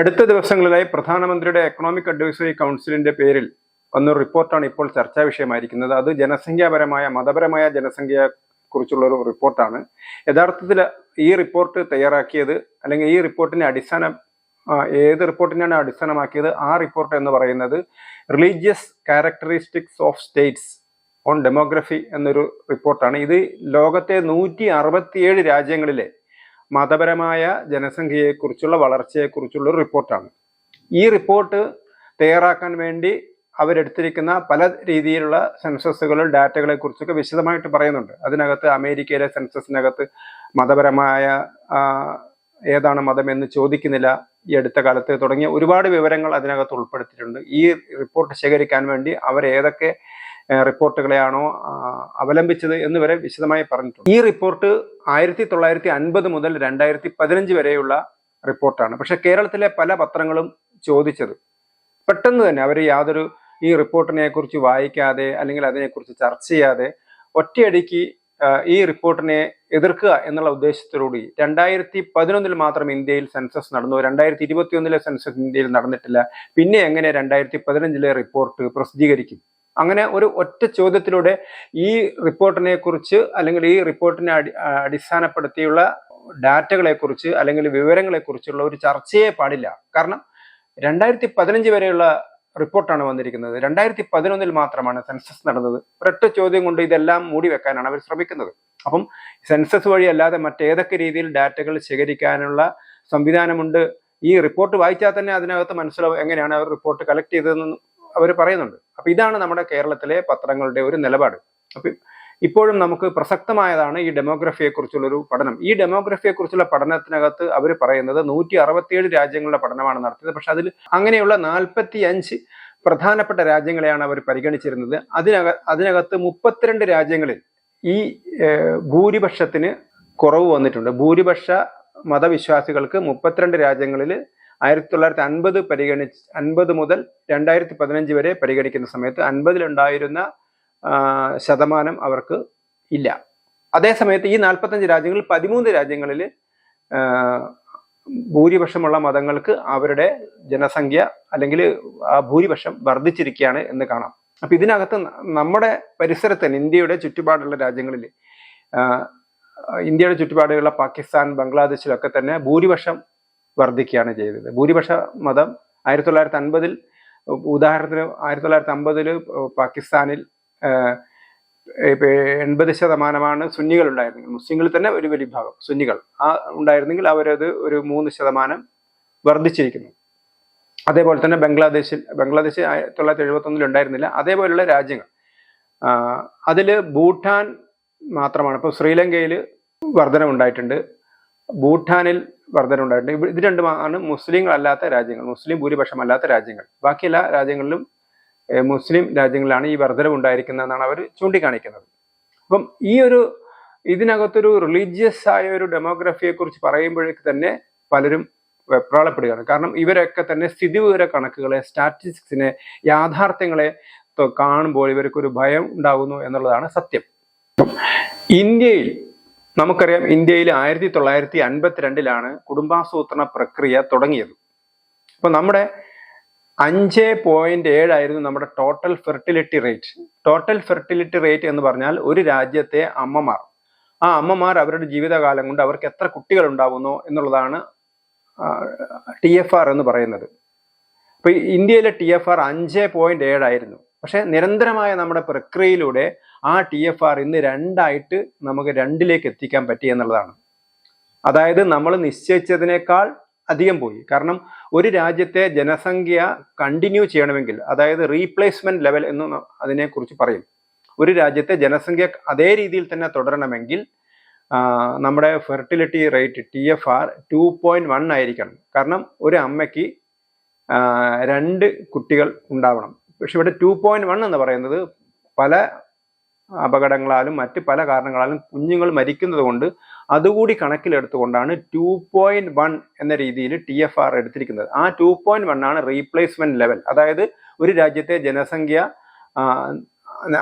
അടുത്ത ദിവസങ്ങളിലായി പ്രധാനമന്ത്രിയുടെ എക്കണോമിക് അഡ്വൈസറി കൗൺസിലിന്റെ പേരിൽ വന്ന റിപ്പോർട്ടാണ് ഇപ്പോൾ ചർച്ചാ വിഷയമായിരിക്കുന്നത്. അത് ജനസംഖ്യാപരമായ മതപരമായ ജനസംഖ്യയെ കുറിച്ചുള്ള ഒരു റിപ്പോർട്ടാണ്. യഥാർത്ഥത്തിൽ ഈ റിപ്പോർട്ട് തയ്യാറാക്കിയത് അല്ലെങ്കിൽ ഈ റിപ്പോർട്ടിനെ അടിസ്ഥാന ഏത് റിപ്പോർട്ടിനാണ് അടിസ്ഥാനമാക്കിയത്? ആ റിപ്പോർട്ട് എന്ന് പറയുന്നത് religious characteristics of states on demography എന്നൊരു റിപ്പോർട്ടാണ്. ഇത് ലോകത്തെ നൂറ്റി രാജ്യങ്ങളിലെ മതപരമായ ജനസംഖ്യയെക്കുറിച്ചുള്ള വളർച്ചയെക്കുറിച്ചുള്ള ഒരു റിപ്പോർട്ടാണ്. ഈ റിപ്പോർട്ട് തയ്യാറാക്കാൻ വേണ്ടി അവരെടുത്തിരിക്കുന്ന പല രീതിയിലുള്ള സെൻസസുകളും ഡാറ്റകളെ കുറിച്ചൊക്കെ വിശദമായിട്ട് പറയുന്നുണ്ട്. അതിനകത്ത് അമേരിക്കയിലെ സെൻസസിനകത്ത് മതപരമായ ഏതാണ് മതം എന്ന് ചോദിക്കുന്നില്ല ഈ അടുത്ത കാലത്ത് തുടങ്ങിയ ഒരുപാട് വിവരങ്ങൾ അതിനകത്ത് ഉൾപ്പെടുത്തിയിട്ടുണ്ട്. ഈ റിപ്പോർട്ട് ശേഖരിക്കാൻ വേണ്ടി അവർ ഏതൊക്കെ റിപ്പോർട്ടുകളെയാണോ അവലംബിച്ചത് എന്ന് വരെ വിശദമായി പറഞ്ഞിട്ടുണ്ട്. ഈ റിപ്പോർട്ട് ആയിരത്തി തൊള്ളായിരത്തി അൻപത് മുതൽ രണ്ടായിരത്തി പതിനഞ്ച് വരെയുള്ള റിപ്പോർട്ടാണ്. പക്ഷെ കേരളത്തിലെ പല പത്രങ്ങളും ചോദിച്ചത്. പെട്ടെന്ന് തന്നെ അവർ യാതൊരു ഈ റിപ്പോർട്ടിനെ കുറിച്ച് വായിക്കാതെ അല്ലെങ്കിൽ അതിനെക്കുറിച്ച് ചർച്ച ചെയ്യാതെ ഒറ്റയടിക്ക് ഈ റിപ്പോർട്ടിനെ എതിർക്കുക എന്നുള്ള ഉദ്ദേശത്തോടുകൂടി രണ്ടായിരത്തി പതിനൊന്നിൽ മാത്രം ഇന്ത്യയിൽ സെൻസസ് നടന്നു. രണ്ടായിരത്തി ഇരുപത്തി ഒന്നിലെ സെൻസസ് ഇന്ത്യയിൽ നടന്നിട്ടില്ല. പിന്നെ എങ്ങനെ രണ്ടായിരത്തി പതിനഞ്ചിലെ റിപ്പോർട്ട് പ്രസിദ്ധീകരിക്കും? അങ്ങനെ ഒരു ഒറ്റ ചോദ്യത്തിലൂടെ ഈ റിപ്പോർട്ടിനെ കുറിച്ച് അല്ലെങ്കിൽ ഈ റിപ്പോർട്ടിനെ അടി അടിസ്ഥാനപ്പെടുത്തിയുള്ള ഡാറ്റകളെ കുറിച്ച് അല്ലെങ്കിൽ വിവരങ്ങളെ കുറിച്ചുള്ള ഒരു ചർച്ചയെ പാടില്ല. കാരണം രണ്ടായിരത്തി പതിനഞ്ച് വരെയുള്ള റിപ്പോർട്ടാണ് വന്നിരിക്കുന്നത്. രണ്ടായിരത്തി പതിനൊന്നിൽ മാത്രമാണ് സെൻസസ് നടന്നത്. ഒരൊറ്റ ചോദ്യം കൊണ്ട് ഇതെല്ലാം മൂടി വെക്കാനാണ് അവർ ശ്രമിക്കുന്നത്. അപ്പം സെൻസസ് വഴി അല്ലാതെ മറ്റേതൊക്കെ രീതിയിൽ ഡാറ്റകൾ ശേഖരിക്കാനുള്ള സംവിധാനമുണ്ട്. ഈ റിപ്പോർട്ട് വായിച്ചാൽ തന്നെ അതിനകത്ത് മനസ്സിലാവും എങ്ങനെയാണ് അവർ റിപ്പോർട്ട് കളക്ട് ചെയ്തതെന്ന് അവർ പറയുന്നുണ്ട്. അപ്പൊ ഇതാണ് നമ്മുടെ കേരളത്തിലെ പത്രങ്ങളുടെ ഒരു നിലപാട്. അപ്പൊ ഇപ്പോഴും നമുക്ക് പ്രസക്തമായതാണ് ഈ ഡെമോഗ്രഫിയെ കുറിച്ചുള്ള ഒരു പഠനം. ഈ ഡെമോഗ്രഫിയെ കുറിച്ചുള്ള പഠനത്തിനകത്ത് അവർ പറയുന്നത് നൂറ്റി അറുപത്തിയേഴ് രാജ്യങ്ങളുടെ പഠനമാണ് നടത്തിയത്. പക്ഷെ അതിൽ അങ്ങനെയുള്ള നാൽപ്പത്തി അഞ്ച് പ്രധാനപ്പെട്ട രാജ്യങ്ങളെയാണ് അവർ പരിഗണിച്ചിരുന്നത്. അതിനക അതിനകത്ത് മുപ്പത്തിരണ്ട് രാജ്യങ്ങളിൽ ഈ ഭൂരിപക്ഷത്തിന് കുറവ് വന്നിട്ടുണ്ട്. ഭൂരിപക്ഷ മതവിശ്വാസികൾക്ക് മുപ്പത്തിരണ്ട് രാജ്യങ്ങളിൽ ആയിരത്തി തൊള്ളായിരത്തി അൻപത് പരിഗണിച്ച് അൻപത് മുതൽ രണ്ടായിരത്തി പതിനഞ്ച് വരെ പരിഗണിക്കുന്ന സമയത്ത് അൻപതിലുണ്ടായിരുന്ന ശതമാനം അവർക്ക് ഇല്ല. അതേസമയത്ത് ഈ നാൽപ്പത്തഞ്ച് രാജ്യങ്ങളിൽ പതിമൂന്ന് രാജ്യങ്ങളിൽ ഭൂരിപക്ഷമുള്ള മതങ്ങൾക്ക് അവരുടെ ജനസംഖ്യ അല്ലെങ്കിൽ ആ ഭൂരിപക്ഷം വർദ്ധിച്ചിരിക്കുകയാണ് എന്ന് കാണാം. അപ്പൊ ഇതിനകത്ത് നമ്മുടെ പരിസരത്ത് ഇന്ത്യയുടെ ചുറ്റുപാടുള്ള രാജ്യങ്ങളിൽ ഇന്ത്യയുടെ ചുറ്റുപാടുള്ള പാകിസ്ഥാൻ ബംഗ്ലാദേശിലൊക്കെ തന്നെ ഭൂരിപക്ഷം വർദ്ധിക്കുകയാണ് ചെയ്തത്. ഭൂരിപക്ഷ മതം ആയിരത്തി തൊള്ളായിരത്തി അൻപതിൽ ഉദാഹരണത്തിന് ആയിരത്തി തൊള്ളായിരത്തി അമ്പതിൽ പാകിസ്ഥാനിൽ എൺപത് ശതമാനമാണ് സുന്നികൾ ഉണ്ടായിരുന്നെങ്കിൽ മുസ്ലിങ്ങളിൽ തന്നെ ഒരു വലിയ ഭാഗം സുന്നികൾ. ആ ഉണ്ടായിരുന്നെങ്കിൽ അവരത് ഒരു മൂന്ന് ശതമാനം വർദ്ധിച്ചിരിക്കുന്നു. അതേപോലെ തന്നെ ബംഗ്ലാദേശിൽ ബംഗ്ലാദേശ് ആയിരത്തി തൊള്ളായിരത്തി എഴുപത്തി ഒന്നിൽ ഉണ്ടായിരുന്നില്ല. അതേപോലെയുള്ള രാജ്യങ്ങൾ. അതിൽ ഭൂട്ടാൻ മാത്രമാണ്. ഇപ്പോൾ ശ്രീലങ്കയിൽ വർധനമുണ്ടായിട്ടുണ്ട് ഭൂട്ടാനിൽ വർധന ഉണ്ടായിട്ടുണ്ട് ഇവ- ഇത് രണ്ടുമാണ് മുസ്ലിങ്ങൾ അല്ലാത്ത രാജ്യങ്ങൾ മുസ്ലിം ഭൂരിപക്ഷം അല്ലാത്ത രാജ്യങ്ങൾ. ബാക്കി എല്ലാ രാജ്യങ്ങളിലും മുസ്ലിം രാജ്യങ്ങളിലാണ് ഈ വർധനവ് ഉണ്ടായിരിക്കുന്നതെന്നാണ് അവർ ചൂണ്ടിക്കാണിക്കുന്നത്. അപ്പം ഈ ഒരു ഇതിനകത്തൊരു റിലീജിയസ് ആയ ഒരു ഡെമോഗ്രഫിയെ കുറിച്ച് പറയുമ്പോഴേക്ക് തന്നെ പലരും വെപ്രാളപ്പെടുകയാണ് കാരണം ഇവരൊക്കെ തന്നെ സ്ഥിതിവിവര കണക്കുകളെ സ്റ്റാറ്റിസ്റ്റിക്സിനെ യാഥാർത്ഥ്യങ്ങളെ കാണുമ്പോൾ ഇവർക്കൊരു ഭയം ഉണ്ടാകുന്നു എന്നുള്ളതാണ് സത്യം. ഇന്ത്യയിൽ നമുക്കറിയാം ഇന്ത്യയിൽ ആയിരത്തി തൊള്ളായിരത്തി അൻപത്തിരണ്ടിലാണ് കുടുംബാസൂത്രണ പ്രക്രിയ തുടങ്ങിയത്. അപ്പൊ നമ്മുടെ അഞ്ച് പോയിന്റ് ഏഴായിരുന്നു നമ്മുടെ total fertility rate total fertility rate എന്ന് പറഞ്ഞാൽ ഒരു രാജ്യത്തെ അമ്മമാർ. ആ അമ്മമാർ അവരുടെ ജീവിതകാലം കൊണ്ട് അവർക്ക് എത്ര കുട്ടികൾ ഉണ്ടാവുന്നു എന്നുള്ളതാണ് ടി എഫ് ആർ എന്ന് പറയുന്നത്. അപ്പൊ ഇന്ത്യയിലെ ടി എഫ് ആർ അഞ്ച് പോയിന്റ് ഏഴായിരുന്നു പക്ഷെ നിരന്തരമായ നമ്മുടെ പ്രക്രിയയിലൂടെ ആ ടി എഫ് ആർ ഇന്ന് രണ്ടായിട്ട് നമുക്ക് രണ്ടിലേക്ക് എത്തിക്കാൻ പറ്റി എന്നുള്ളതാണ്. അതായത് നമ്മൾ നിശ്ചയിച്ചതിനേക്കാൾ അധികം പോയി. കാരണം ഒരു രാജ്യത്തെ ജനസംഖ്യ കണ്ടിന്യൂ ചെയ്യണമെങ്കിൽ അതായത് റീപ്ലേസ്മെന്റ് ലെവൽ എന്ന് അതിനെക്കുറിച്ച് പറയും. ഒരു രാജ്യത്തെ ജനസംഖ്യ അതേ രീതിയിൽ തന്നെ തുടരണമെങ്കിൽ നമ്മുടെ fertility rate T F R two point one ആയിരിക്കണം. കാരണം ഒരു അമ്മയ്ക്ക് രണ്ട് കുട്ടികൾ ഉണ്ടാവണം. പക്ഷെ ഇവിടെ ടു പോയിന്റ് വൺ എന്ന് പറയുന്നത് പല അപകടങ്ങളാലും മറ്റ് പല കാരണങ്ങളാലും കുഞ്ഞുങ്ങൾ മരിക്കുന്നത് കൊണ്ട് അതുകൂടി കണക്കിലെടുത്തുകൊണ്ടാണ് ടു പോയിന്റ് വൺ എന്ന രീതിയിൽ ടി എഫ് ആർ എടുത്തിരിക്കുന്നത്. ആ ടു പോയിന്റ് വൺ ആണ് റീപ്ലേസ്മെന്റ് ലെവൽ അതായത് ഒരു രാജ്യത്തെ ജനസംഖ്യ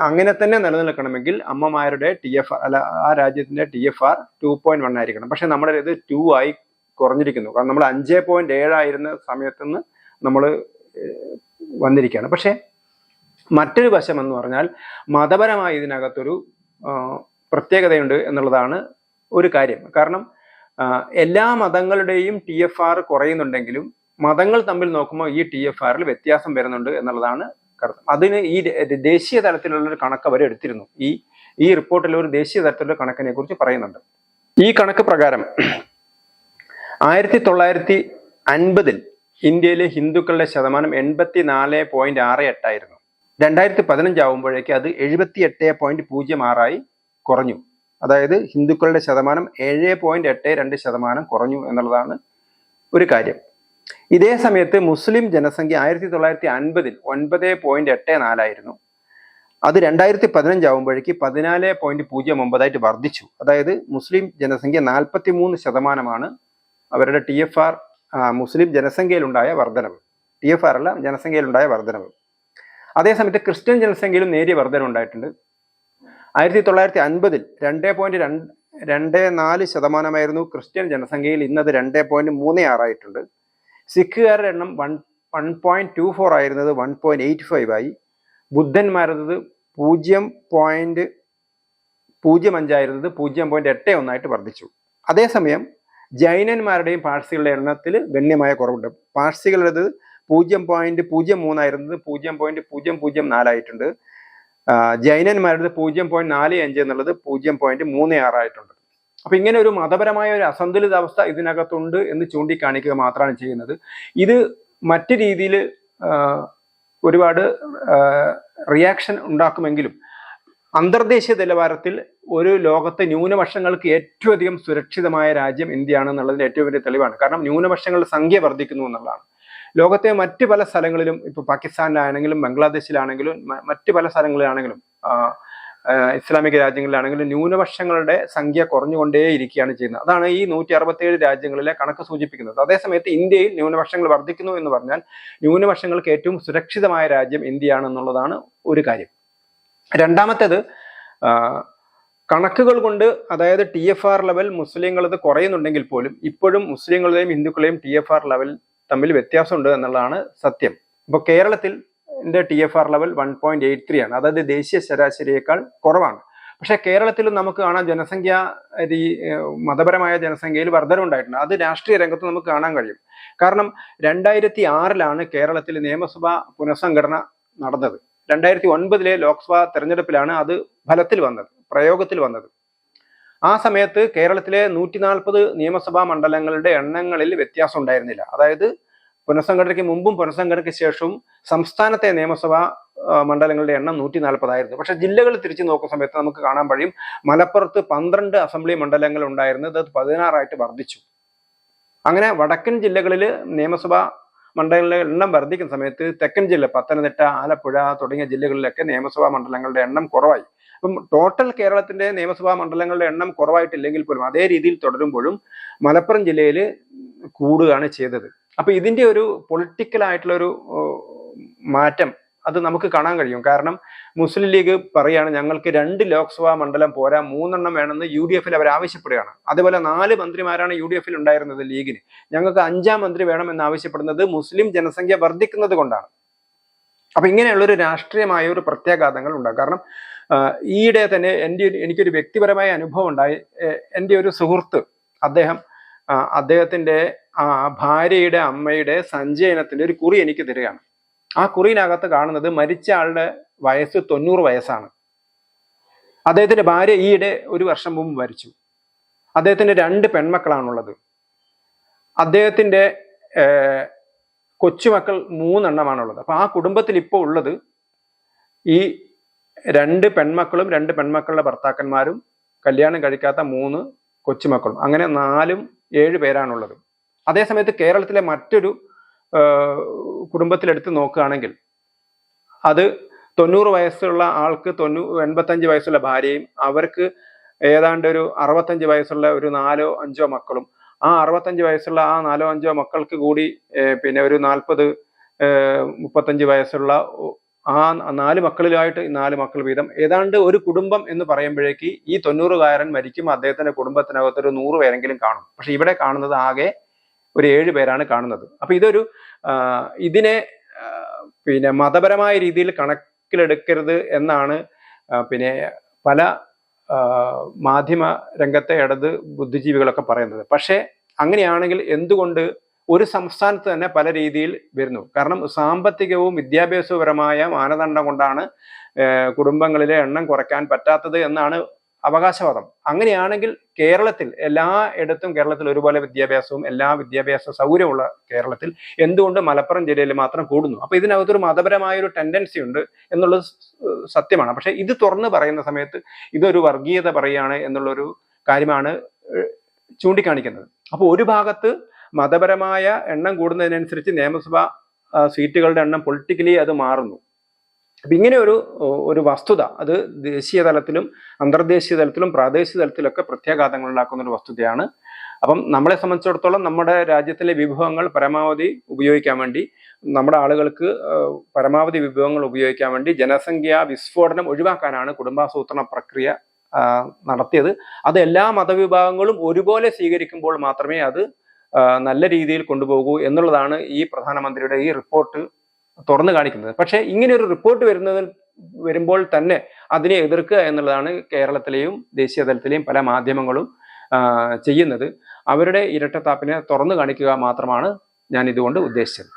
അങ്ങനെ തന്നെ നിലനിൽക്കണമെങ്കിൽ അമ്മമാരുടെ ടി എഫ് ആർ അല്ല ആ രാജ്യത്തിന്റെ T F R two point one ആയിരിക്കണം. പക്ഷെ നമ്മുടെ ഇത് ടു ആയി കുറഞ്ഞിരിക്കുന്നു. കാരണം നമ്മൾ അഞ്ച് പോയിന്റ് ഏഴായിരുന്ന സമയത്ത് നിന്ന് നമ്മൾ വന്നിരിക്കുകയാണ്. പക്ഷേ മറ്റൊരു വശം എന്ന് പറഞ്ഞാൽ മതപരമായി ഇതിനകത്തൊരു പ്രത്യേകതയുണ്ട് എന്നുള്ളതാണ് ഒരു കാര്യം. കാരണം എല്ലാ മതങ്ങളുടെയും ടി എഫ് ആർ കുറയുന്നുണ്ടെങ്കിലും മതങ്ങൾ തമ്മിൽ നോക്കുമ്പോൾ ഈ ടി എഫ് ആറിൽ വ്യത്യാസം വരുന്നുണ്ട് എന്നുള്ളതാണ് കാരണം അതിന് ഈ ദേശീയ തലത്തിലുള്ള ഒരു കണക്ക് അവർ എടുത്തിരുന്നു. ഈ ഈ റിപ്പോർട്ടിൽ ഒരു ദേശീയ തലത്തിലുള്ള കണക്കിനെ കുറിച്ച് പറയുന്നുണ്ട്. ഈ കണക്ക് പ്രകാരം ആയിരത്തി തൊള്ളായിരത്തി അൻപതിൽ ഇന്ത്യയിലെ ഹിന്ദുക്കളുടെ ശതമാനം എൺപത്തി നാല് പോയിന്റ് ആറ് എട്ടായിരുന്നു. രണ്ടായിരത്തി പതിനഞ്ച് ആവുമ്പോഴേക്ക് അത് എഴുപത്തി എട്ട് പോയിന്റ് പൂജ്യം ആറായി കുറഞ്ഞു. അതായത് ഹിന്ദുക്കളുടെ ശതമാനം ഏഴ് പോയിന്റ് എട്ട് രണ്ട് ശതമാനം കുറഞ്ഞു എന്നുള്ളതാണ് ഒരു കാര്യം. ഇതേ സമയത്ത് മുസ്ലിം ജനസംഖ്യ ആയിരത്തി തൊള്ളായിരത്തി അൻപതിൽ ഒൻപത് പോയിന്റ് എട്ട് നാലായിരുന്നു. അത് രണ്ടായിരത്തി പതിനഞ്ച് ആവുമ്പോഴേക്ക് പതിനാല് പോയിന്റ് പൂജ്യം ഒമ്പതായിട്ട് വർദ്ധിച്ചു. അതായത് മുസ്ലിം ജനസംഖ്യ നാൽപ്പത്തി മൂന്ന് ശതമാനമാണ് അവരുടെ ടി എഫ് ആർ മുസ്ലിം ജനസംഖ്യയിലുണ്ടായ വർധനവ് ടി എഫ് ആർ അല്ല ജനസംഖ്യയിലുണ്ടായ വർധനവ് അതേസമയത്ത് ക്രിസ്ത്യൻ ജനസംഖ്യയിലും നേരിയ വർധന ഉണ്ടായിട്ടുണ്ട്. ആയിരത്തി തൊള്ളായിരത്തി അൻപതിൽ രണ്ട് പോയിന്റ് രണ്ട് രണ്ട് നാല് ശതമാനമായിരുന്നു ക്രിസ്ത്യൻ ജനസംഖ്യയിൽ ഇന്നത് രണ്ട് പോയിന്റ് മൂന്ന് ആറായിട്ടുണ്ട് സിഖുകാരുടെ എണ്ണം one one point two four ആയിരുന്നത് വൺ പോയിന്റ് എയ്റ്റ് ഫൈവ് ആയി. ബുദ്ധന്മാരുന്നത് പൂജ്യം പോയിന്റ് പൂജ്യം അഞ്ചായിരുന്നത് പൂജ്യം പോയിന്റ് എട്ട് ഒന്നായിട്ട് വർദ്ധിച്ചു. അതേസമയം ജൈനന്മാരുടെയും പാഴ്സികളുടെ എണ്ണത്തിൽ ഗണ്യമായ കുറവുണ്ട്. പാഴ്സികളുടേത് പൂജ്യം പോയിന്റ് പൂജ്യം മൂന്നായിരുന്നത് പൂജ്യം പോയിന്റ് പൂജ്യം പൂജ്യം നാലായിട്ടുണ്ട് ജൈനന്മാരുടെ പൂജ്യം പോയിന്റ് നാല് അഞ്ച് എന്നുള്ളത് പൂജ്യം പോയിന്റ് മൂന്ന് ആറായിട്ടുണ്ട് അപ്പൊ ഇങ്ങനെ ഒരു മതപരമായ ഒരു അസന്തുലിതാവസ്ഥ ഇതിനകത്തുണ്ട് എന്ന് ചൂണ്ടിക്കാണിക്കുക മാത്രമാണ് ചെയ്യുന്നത്. ഇത് മറ്റു രീതിയിൽ ഒരുപാട് റിയാക്ഷൻ ഉണ്ടാക്കുമെങ്കിലും അന്തർദേശീയ നിലവാരത്തിൽ ഒരു ലോകത്തെ ന്യൂനപക്ഷങ്ങൾക്ക് ഏറ്റവും അധികം സുരക്ഷിതമായ രാജ്യം ഇന്ത്യയാണ് എന്നുള്ളതിന് ഏറ്റവും വലിയ തെളിവാണ്. കാരണം ന്യൂനപക്ഷങ്ങളുടെ സംഖ്യ വർദ്ധിക്കുന്നു എന്നുള്ളതാണ്. ലോകത്തെ മറ്റ് പല സ്ഥലങ്ങളിലും ഇപ്പൊ പാകിസ്ഥാനിലാണെങ്കിലും ബംഗ്ലാദേശിലാണെങ്കിലും മറ്റു പല സ്ഥലങ്ങളിലാണെങ്കിലും ഇസ്ലാമിക രാജ്യങ്ങളിലാണെങ്കിലും ന്യൂനപക്ഷങ്ങളുടെ സംഖ്യ കുറഞ്ഞുകൊണ്ടേ ഇരിക്കുകയാണ് ചെയ്യുന്നത്. അതാണ് ഈ നൂറ്റി അറുപത്തിയേഴ് രാജ്യങ്ങളിലെ കണക്ക് സൂചിപ്പിക്കുന്നത്. അതേസമയത്ത് ഇന്ത്യയിൽ ന്യൂനപക്ഷങ്ങൾ വർദ്ധിക്കുന്നു എന്ന് പറഞ്ഞാൽ ന്യൂനപക്ഷങ്ങൾക്ക് ഏറ്റവും സുരക്ഷിതമായ രാജ്യം ഇന്ത്യയാണെന്നുള്ളതാണ് ഒരു കാര്യം. രണ്ടാമത്തേത് കണക്കുകൾ കൊണ്ട് അതായത് ടി എഫ് ആർ ലെവൽ മുസ്ലിങ്ങളത് കുറയുന്നുണ്ടെങ്കിൽ പോലും ഇപ്പോഴും മുസ്ലിങ്ങളുടെയും ഹിന്ദുക്കളെയും ടി എഫ് ആർ ലെവൽ തമ്മിൽ വ്യത്യാസമുണ്ട് എന്നുള്ളതാണ് സത്യം. ഇപ്പോൾ കേരളത്തിൽ T F R level one point eight three ആണ്. അതായത് ദേശീയ ശരാശരിയേക്കാൾ കുറവാണ്. പക്ഷേ കേരളത്തിൽ നമുക്ക് കാണാൻ ജനസംഖ്യ മതപരമായ ജനസംഖ്യയിൽ വർധനവുണ്ടായിട്ടുണ്ട്. അത് രാഷ്ട്രീയ രംഗത്ത് നമുക്ക് കാണാൻ കഴിയും. കാരണം രണ്ടായിരത്തി ആറിലാണ് കേരളത്തിൽ നിയമസഭാ പുനഃസംഘടന നടന്നത്. രണ്ടായിരത്തി ഒൻപതിലെ ലോക്സഭാ തെരഞ്ഞെടുപ്പിലാണ് അത് ഫലത്തിൽ വന്നത്. പ്രയോഗത്തിൽ വന്നത്. ആ സമയത്ത് കേരളത്തിലെ നൂറ്റി നാൽപ്പത് നിയമസഭാ മണ്ഡലങ്ങളുടെ എണ്ണങ്ങളിൽ വ്യത്യാസം ഉണ്ടായിരുന്നില്ല. അതായത് പുനഃസംഘടനയ്ക്ക് മുമ്പും പുനഃസംഘടനയ്ക്ക് ശേഷവും സംസ്ഥാനത്തെ നിയമസഭാ മണ്ഡലങ്ങളുടെ എണ്ണം നൂറ്റി നാൽപ്പതായിരുന്നു പക്ഷെ ജില്ലകൾ തിരിച്ചു നോക്കുന്ന സമയത്ത് നമുക്ക് കാണാൻ കഴിയും മലപ്പുറത്ത് പന്ത്രണ്ട് അസംബ്ലി മണ്ഡലങ്ങൾ ഉണ്ടായിരുന്നത് അത് പതിനാറായിട്ട് വർദ്ധിച്ചു. അങ്ങനെ വടക്കൻ ജില്ലകളിൽ നിയമസഭാ മണ്ഡലങ്ങളുടെ എണ്ണം വർദ്ധിക്കുന്ന സമയത്ത് തെക്കൻ ജില്ല പത്തനംതിട്ട ആലപ്പുഴ തുടങ്ങിയ ജില്ലകളിലൊക്കെ നിയമസഭാ മണ്ഡലങ്ങളുടെ എണ്ണം കുറവായി. അപ്പം ടോട്ടൽ കേരളത്തിന്റെ നിയമസഭാ മണ്ഡലങ്ങളുടെ എണ്ണം കുറവായിട്ടില്ലെങ്കിൽ പോലും അതേ രീതിയിൽ തുടരുമ്പോഴും മലപ്പുറം ജില്ലയിൽ കൂടുകയാണ് ചെയ്തത്. അപ്പൊ ഇതിന്റെ ഒരു പൊളിറ്റിക്കൽ ആയിട്ടുള്ള ഒരു മാറ്റം അത് നമുക്ക് കാണാൻ കഴിയും. കാരണം മുസ്ലിം ലീഗ് പറയാണ് ഞങ്ങൾക്ക് രണ്ട് ലോക്സഭാ മണ്ഡലം പോരാ മൂന്നെണ്ണം വേണമെന്ന് യു ഡി എഫിൽ അവർ ആവശ്യപ്പെടുകയാണ്. അതേപോലെ നാല് മന്ത്രിമാരാണ് യു ഡി എഫിൽ ഉണ്ടായിരുന്നത് ലീഗിന്. ഞങ്ങൾക്ക് അഞ്ചാം മന്ത്രി വേണമെന്ന് ആവശ്യപ്പെടുന്നത് മുസ്ലിം ജനസംഖ്യ വർദ്ധിക്കുന്നത് കൊണ്ടാണ്. അപ്പൊ ഇങ്ങനെയുള്ള ഒരു രാഷ്ട്രീയമായ ഒരു പ്രത്യാഘാതങ്ങൾ ഉണ്ടാകും. കാരണം ഈയിടെ തന്നെ എന്റെ എനിക്കൊരു വ്യക്തിപരമായ അനുഭവം ഉണ്ടായി. എന്റെ ഒരു സുഹൃത്ത് അദ്ദേഹം അദ്ദേഹത്തിന്റെ ഭാര്യയുടെ അമ്മയുടെ സഞ്ചയനത്തിന്റെ ഒരു കുറി എനിക്ക് തരികയാണ് ആ കുറിയിനകത്ത് കാണുന്നത് മരിച്ച ആളുടെ വയസ്സ് തൊണ്ണൂറ് വയസ്സാണ്. അദ്ദേഹത്തിന്റെ ഭാര്യ ഈയിടെ ഒരു വർഷം മുമ്പ് മരിച്ചു. അദ്ദേഹത്തിന്റെ രണ്ട് പെൺമക്കളാണുള്ളത്. അദ്ദേഹത്തിന്റെ കൊച്ചുമക്കൾ മൂന്നെണ്ണമാണുള്ളത്. അപ്പൊ ആ കുടുംബത്തിൽ ഇപ്പോൾ ഉള്ളത് ഈ രണ്ട് പെൺമക്കളും രണ്ട് പെൺമക്കളുടെ ഭർത്താക്കന്മാരും കല്യാണം കഴിക്കാത്ത മൂന്ന് കൊച്ചുമക്കളും. അങ്ങനെ നാലും ഏഴ് പേരാണുള്ളത്. അതേസമയത്ത് കേരളത്തിലെ മറ്റൊരു കുടുംബത്തിലെടുത്ത് നോക്കുകയാണെങ്കിൽ അത് തൊണ്ണൂറ് വയസ്സുള്ള ആൾക്ക് തൊണ്ണൂ എൺപത്തഞ്ച് വയസ്സുള്ള ഭാര്യയും അവർക്ക് ഏതാണ്ട് ഒരു അറുപത്തഞ്ച് വയസ്സുള്ള ഒരു നാലോ അഞ്ചോ മക്കളും ആ അറുപത്തഞ്ച് വയസ്സുള്ള ആ നാലോ അഞ്ചോ മക്കൾക്ക് കൂടി പിന്നെ ഒരു നാൽപ്പത് മുപ്പത്തഞ്ച് വയസ്സുള്ള ആ നാല് മക്കളിലായിട്ട് നാല് മക്കൾ വീതം ഏതാണ്ട് ഒരു കുടുംബം എന്ന് പറയുമ്പോഴേക്ക് ഈ തൊണ്ണൂറുകാരൻ മരിക്കും അദ്ദേഹത്തിന്റെ കുടുംബത്തിനകത്ത് ഒരു നൂറ് പേരെങ്കിലും കാണും. പക്ഷെ ഇവിടെ കാണുന്നത് ആകെ ഒരു ഏഴ് പേരാണ് കാണുന്നത്. അപ്പൊ ഇതൊരു ഇതിനെ പിന്നെ മതപരമായ രീതിയിൽ കണക്കിലെടുക്കരുത് എന്നാണ് പിന്നെ പല മാധ്യമ രംഗത്തെ ഇടത് ബുദ്ധിജീവികളൊക്കെ പറയുന്നത്. പക്ഷേ അങ്ങനെയാണെങ്കിൽ എന്തുകൊണ്ട് ഒരു സംസ്ഥാനത്ത് തന്നെ പല രീതിയിൽ വരുന്നു? കാരണം സാമ്പത്തികവും വിദ്യാഭ്യാസപരമായ മാനദണ്ഡം കൊണ്ടാണ് കുടുംബങ്ങളിലെ എണ്ണം കുറയ്ക്കാൻ പറ്റാത്തത് എന്നാണ് അവകാശവാദം. അങ്ങനെയാണെങ്കിൽ കേരളത്തിൽ എല്ലാ ഇടത്തും കേരളത്തിൽ ഒരുപോലെ വിദ്യാഭ്യാസവും എല്ലാ വിദ്യാഭ്യാസ സൗകര്യമുള്ള കേരളത്തിൽ എന്തുകൊണ്ട് മലപ്പുറം ജില്ലയിൽ മാത്രം കൂടുന്നു? അപ്പൊ ഇതിനകത്തൊരു മതപരമായ ഒരു ടെൻഡൻസി ഉണ്ട് എന്നുള്ളത് സത്യമാണ്. പക്ഷെ ഇത് തുറന്നു പറയുന്ന സമയത്ത് ഇതൊരു വർഗീയത പറയുകയാണ് എന്നുള്ളൊരു കാര്യമാണ് ചൂണ്ടിക്കാണിക്കുന്നത്. അപ്പോൾ ഒരു ഭാഗത്ത് മതപരമായ എണ്ണം കൂടുന്നതിനനുസരിച്ച് നിയമസഭ സീറ്റുകളുടെ എണ്ണം പൊളിറ്റിക്കലി അത് മാറുന്നു. അപ്പൊ ഇങ്ങനെ ഒരു ഒരു വസ്തുത അത് ദേശീയ തലത്തിലും അന്തർദേശീയ തലത്തിലും പ്രാദേശിക തലത്തിലൊക്കെ പ്രത്യാഘാതങ്ങൾ ഉണ്ടാക്കുന്ന ഒരു വസ്തുതയാണ്. അപ്പം നമ്മളെ സംബന്ധിച്ചിടത്തോളം നമ്മുടെ രാജ്യത്തിലെ വിഭവങ്ങൾ പരമാവധി ഉപയോഗിക്കാൻ വേണ്ടി നമ്മുടെ ആളുകൾക്ക് പരമാവധി വിഭവങ്ങൾ ഉപയോഗിക്കാൻ വേണ്ടി ജനസംഖ്യാ വിസ്ഫോടനം ഒഴിവാക്കാനാണ് കുടുംബാസൂത്രണ പ്രക്രിയ നടത്തിയത്. അത് എല്ലാ മതവിഭാഗങ്ങളും ഒരുപോലെ സ്വീകരിക്കുമ്പോൾ മാത്രമേ അത് നല്ല രീതിയിൽ കൊണ്ടുപോകൂ എന്നുള്ളതാണ് ഈ പ്രധാനമന്ത്രിയുടെ ഈ റിപ്പോർട്ട് തുറന്നു കാണിക്കുന്നത്. പക്ഷേ ഇങ്ങനെ ഒരു റിപ്പോർട്ട് വരുന്നതിൽ വരുമ്പോൾ തന്നെ അതിനെ എതിർക്കുക എന്നുള്ളതാണ് കേരളത്തിലെയും ദേശീയ തലത്തിലെയും പല മാധ്യമങ്ങളും ചെയ്യുന്നത്. അവരുടെ ഇരട്ടത്താപ്പിനെ തുറന്നു കാണിക്കുക മാത്രമാണ് ഞാൻ ഇതുകൊണ്ട് ഉദ്ദേശിച്ചത്.